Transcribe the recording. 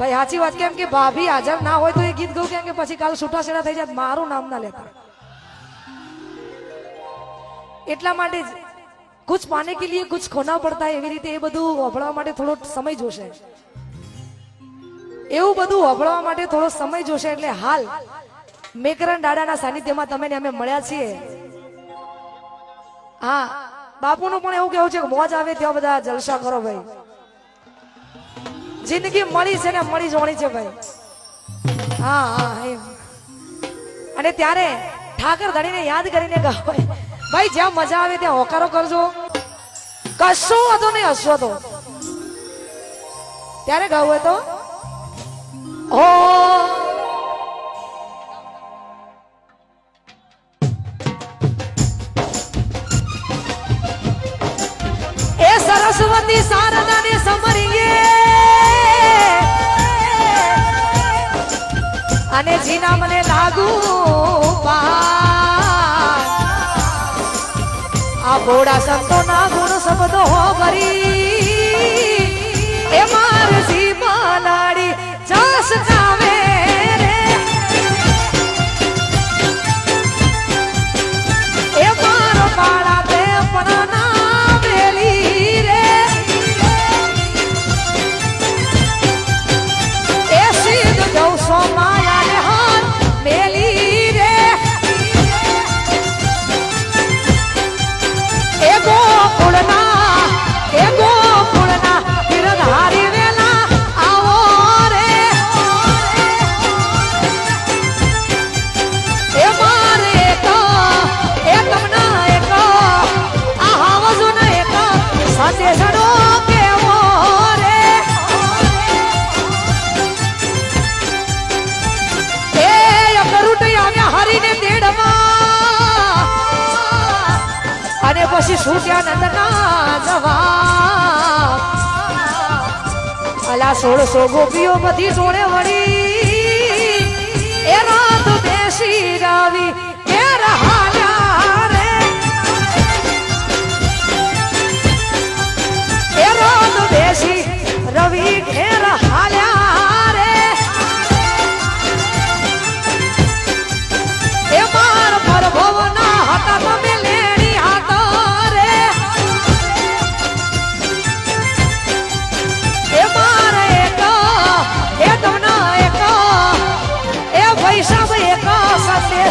ભાઈ, સાચી વાત કેમ કે ભાભી હાજર ના હોય તો એ ગીત ગયું કેમ કે પછી કાલ છૂટાછેડા થઈ જાય મારું નામ ના લેતા. એટલા માટે જ કુછ પાને કે લીએ કુછ ખોના પડતા એવી રીતે એ બધું વભળવા માટે થોડો સમય જોશે. એવું બધું વભળવા માટે થોડો સમય જોશે એટલે હાલ મેકરન દાદાના સાનિધ્યમાં તમે અમે મળ્યા છીએ. હા, બાપુનું પણ એવું કેવું છે કે મોજ આવે ત્યાં બધા જલસા કરો ભાઈ. જિંદગી મળી છે ને મળી જોણી છે ભાઈ. હા હા અને ત્યારે ઠાકર ધણીને યાદ કરીને ગાવ ભાઈ, જ્યાં મજા આવે ત્યાં હોકારો કરજો. કશો હતો નહીં, હસવો તો. ત્યારે ગાવું હોય તો? ઓ એ સરસ્વતી શારદાને સમરીએ. અને જીના મને લાગુ આ ભોળા સંતો ના ગુણ શબ્દો ભરી. છૂટ્યા નંદના જવા. અલા સોળસો ગોપીઓ બધી જોડે વળી. એ રાત બેસી રાવી. એ રહાયા